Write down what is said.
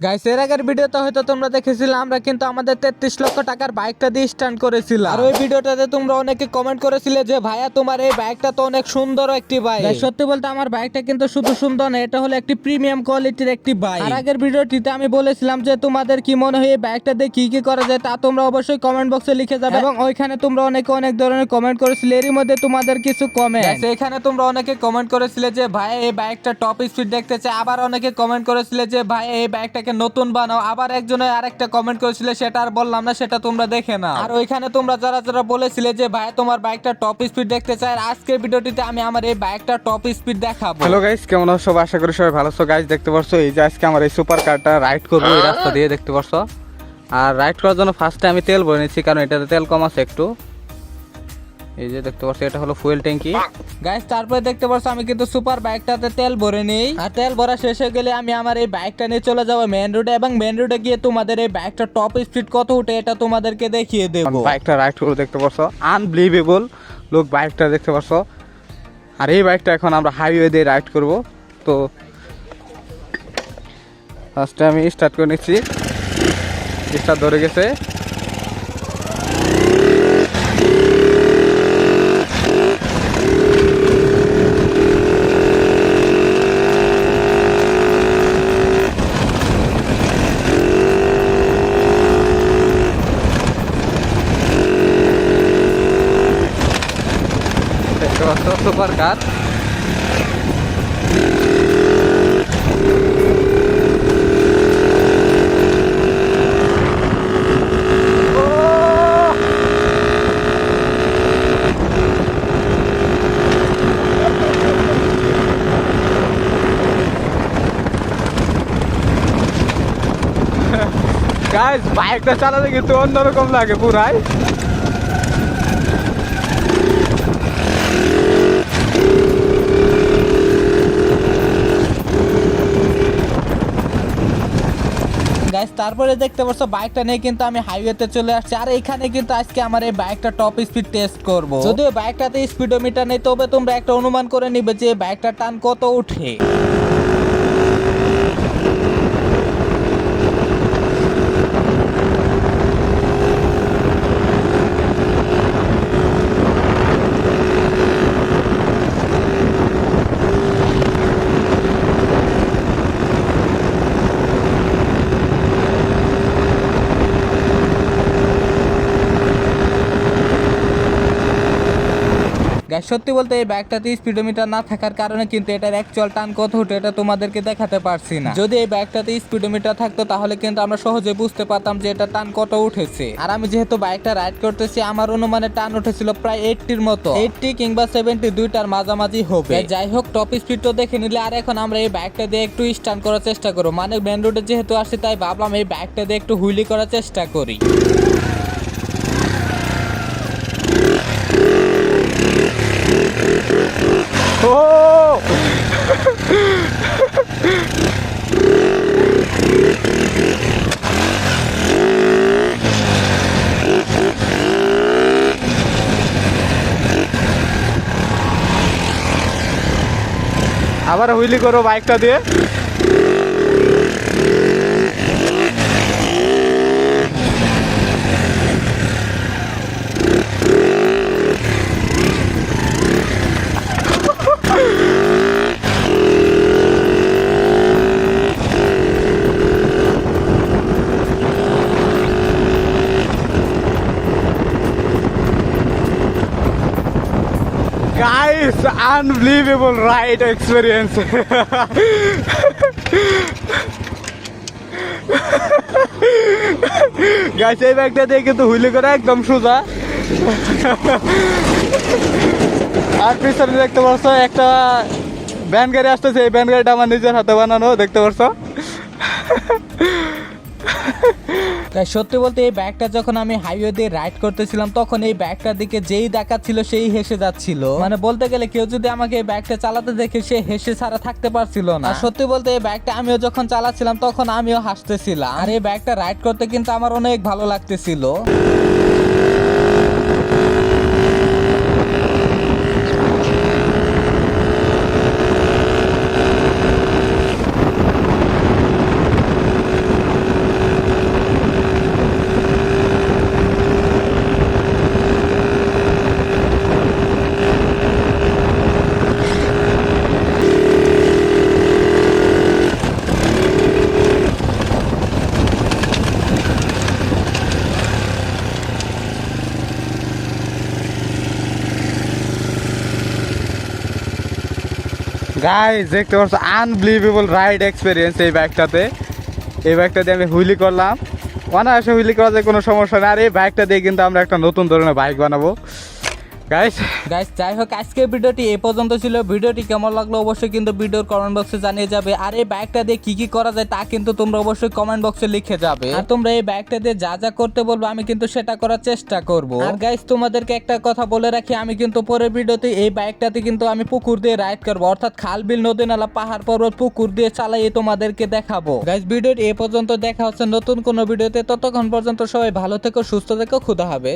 Guys এর আগের ভিডিওতে হয়তো তোমরা দেখেছিলে আমরা কিন্তু আমাদের তেত্রিশ লক্ষ টাকার বাইকটা দিয়ে স্ট্যান্ড করেছিলাম। আর ওই ভিডিওটাতে তোমরা অনেকে কমেন্ট করেছিলে যে ভাইয়া তোমার এই বাইকটা তো অনেক সুন্দর একটি বাইক সত্যি বলতে আমার বাইকটা কিন্তু শুধু সুন্দর না এটা হলো একটি প্রিমিয়াম কোয়ালিটির একটি বাইক আর আগের ভিডিওটিতে আমি বলেছিলাম যে তোমাদের কি মনে হয় এই বাইকটা দিয়ে কি কি করা যায়? তা তোমরা অবশ্যই কমেন্ট বক্সে লিখে যাবে। এবং ওইখানে তোমরা অনেকে অনেক ধরনের কমেন্ট করেছিলে এরই মধ্যে তোমাদের কিছু কমেন্ট এখানে তোমরা অনেকে কমেন্ট করেছিলে যে ভাই এই বাইকটা টপ স্পিড দেখতে চাই। আবার অনেকে কমেন্ট করেছিলে যে ভাই এই বাইকটাকে নতুন বানাও। আবার একজনে আরেকটা কমেন্ট করেছিলে, সেটা আর বললাম না, সেটা তোমরা দেখে না আর ওইখানে তোমরা যারা যারা বলেছিলে যে ভাই তোমার বাইকটা টপ স্পিড দেখতে চাই আজকের ভিডিওটিতে আমি আমার এই বাইকটা টপ স্পিড দেখাবো। হ্যালো গাইস কেমন আছো? আশা করি সবাই ভালো আছো। গাইস দেখতে পারছ, এই যে আজকে আমার এই সুপার কারটা রাইড করব, এই রাস্তা দিয়ে দেখতে পারছ। আর রাইড করার জন্য ফার্স্টে আমি তেল ভরে নিচ্ছি, কারণ এটাতে তেল কম আছে একটু। এই যে দেখতে পাচ্ছ, এটা হলো ফুয়েল ট্যাঙ্কি গাইস তারপরে দেখতে পাচ্ছ, আমি কিন্তু সুপার বাইকটাতে তেল ভরে নেই। আর তেল ভরা শেষ হয়ে গেলে আমি আমার এই বাইকটা নিয়ে চলে যাব মেন রোডে এবং মেন রোডে গিয়ে তোমাদের এই বাইকটা টপ স্পিড কত উঠে এটা তোমাদেরকে দেখিয়ে দেবো। বাইকটা রাইড করে দেখতে পাচ্ছ? আনবিলিভেবল লোক বাইকটা দেখতে পাচ্ছ? আর এই বাইকটা এখন আমরা হাইওয়ে দিয়ে রাইড করব। তো ফার্স্টে আমি স্টার্ট করে নিচ্ছি। স্টার্ট ধরে গেছে দেখতে পাচ্ছ সুপার কার। গাইস বাইকটা চালাতে কিন্তু অন্যরকম লাগে পুরাই গাইস তারপরে দেখতে পাচ্ছ বাইকটা নিয়ে কিন্তু আমি হাইওয়েতে চলে আসছি। আর এখানে কিন্তু আজকে আমার এই বাইকটা টপ স্পিড টেস্ট করব। যদিও বাইকটাতে স্পিডোমিটার নেই, তবে তোমরা একটা অনুমান করে নিবে যে বাইকটা টান কত উঠে। গাইস সত্যি বলতে এই ব্যাগটাতে স্পিডোমিটার না থাকার কারণে কিন্তু এটার অ্যাকচুয়াল টান কত উঠে এটা তোমাদেরকে দেখাতে পারছি না। যদি এই ব্যাগটাতে স্পিডোমিটার থাকতো, তাহলে কিন্তু আমরা সহজে বুঝতে পারতাম যে এটা টান কত উঠেছে। আর আমি যেহেতু বাইকটা রাইড করতেছি, আমার অনুমানে টান উঠেছিল প্রায় এইটটির মতো। এইটটি কিংবা সেভেন্টি দুইটার মাঝামাঝি হবে। যাই হোক টপ স্পিড তো দেখে নিলে, আর এখন আমরা এই বাইকটা দিয়ে একটু স্টান করার চেষ্টা করব। মানে মেন রোডে যেহেতু আসছি, তাই ভাবলাম এই ব্যাগটা দিয়ে একটু হুইলি করার চেষ্টা করি। আবার হুইলি করো বাইকটা দিয়ে। Guys, unbelievable ride experience. গাছ এই ব্যাগটা দিয়ে কিন্তু হুইলি করে একদম সোজা। আর পিছনে দেখতে পাচ্ছ একটা ভ্যান গাড়ি আসতেছে। এই ভ্যান গাড়িটা আমার নিজের হাতে বানানো দেখতে পাচ্ছ? তাই সত্যি বলতে এই ব্যাগটা যখন আমি হাইওয়ে দিয়ে রাইড করতেছিলাম, তখন এই ব্যাগটার দিকে যেই দেখাচ্ছিল সেই হেসে যাচ্ছিল। মানে বলতে গেলে কেউ যদি আমাকে এই ব্যাগটা চালাতে দেখে সে হেসে ছাড়া থাকতে পারছিল না। সত্যি বলতে এই ব্যাগটা আমিও যখন চালাচ্ছিলাম, তখন আমিও হাসতেছিলাম। আর এই ব্যাগটা রাইড করতে কিন্তু আমার অনেক ভালো লাগতেছিল। গাইস দেখতে পাচ্ছ আনবিলিভেবল রাইড এক্সপিরিয়েন্স এই বাইকটাতে এই বাইকটা দিয়ে আমি হুইলি করলাম। অনায়াসে হুইলি করা যায়, কোনো সমস্যা নেই। আর এই বাইকটা দিয়ে কিন্তু আমরা একটা নতুন ধরনের বাইক বানাবো। গাইস গাইস যাই হোক আজকে ভিডিওটি এই পর্যন্ত ছিল। ভিডিওটি কেমন লাগল অবশ্যই কিন্তু ভিডিওর কমেন্ট বক্সে জানিয়ে যাবে। আর এই বাইকটা দিয়ে কি কি করা যায় তা কিন্তু তোমরা অবশ্যই কমেন্ট বক্সে লিখে যাবে। আর তোমরা এই বাইকটা দিয়ে যা যা করতে বলব আমি কিন্তু সেটা করার চেষ্টা করব। আর গাইস তোমাদেরকে একটা কথা বলে রাখি আমি কিন্তু পরের ভিডিওতে এই বাইকটাতে কিন্তু আমি পুকুর দিয়ে রাইড করব। অর্থাৎ খাল বিল নদী নালা পাহাড় পর্বত পুকুর দিয়ে চালাই তোমাদেরকে দেখাবো। গাইস ভিডিওটি এই পর্যন্ত দেখা হচ্ছে নতুন কোনো ভিডিওতে। ততক্ষণ পর্যন্ত সবাই ভালো থেকো সুস্থ থেকো খুদা হবে